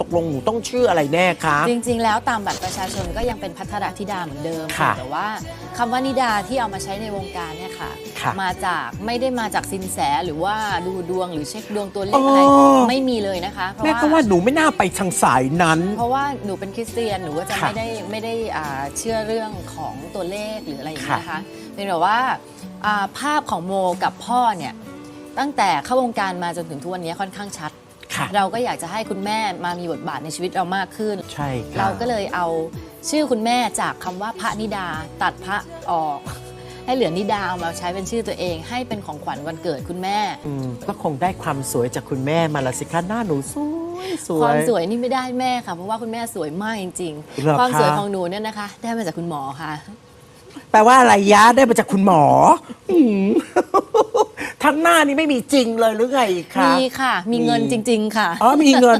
ตกลงหนูต้องชื่ออะไรแน่คะ จริง ๆ แล้วตามบัตรประชาชนก็ยังเป็นพัทรธิดาเหมือนเดิมค่ะแต่ว่าคำว่านิดาที่เอามาใช้ในวงการเนี่ยค่ะ ค่ะมาจากไม่ได้มาจากสินแสหรือว่าดูดวงหรือเช็คดวงตัวเลอ๋ขอออะไรไม่มีเลยนะคะ เพราะแม่ก็ว่าหนูไม่น่าไปทางสายนั้น เพราะว่าหนูเป็นคริสเตียนหนูก็จะค่ะไม่ได้ไม่ได้อ่าเชื่อเรื่องของตัวเลขหรืออะไรอย่างนี้ยค่ะนะคะเป็นแบบว่าอ่าภาพของโมกับพ่อเนี่ยตั้งแต่เข้าวงการมาจนถึงทุกวันนี้ค่อนข้างชัด ค่ะ เราก็อยากจะให้คุณแม่มามีบทบาทในชีวิตเรามากขึ้น ใช่ค่ะเราก็เลยเอาชื่อคุณแม่จากคำว่าพระนิดา ตัดพระออก ให้เหลือนิดาเอามาใช้เป็นชื่อตัวเอง ให้เป็นของขวัญวันเกิดคุณแม่ อืมก็คงได้ความสวยจากคุณแม่มาละสิคะหน้าหนูสวยสวย ความสวยนี่ไม่ได้แม่ค่ะ เพราะว่าคุณแม่สวยมากจริงเหรอๆ ความสวยคะของหนูเนี่ยนะคะ ได้มาจากคุณหมอค่ะ แปลว่าอะไรยะได้มาจากคุณหมออืม ทั้งหน้านี่ไม่มีจริงเลยหรือไงคะมีค่ะ มีเงินจริง ๆ ค่ะ อ๋อมีเงิน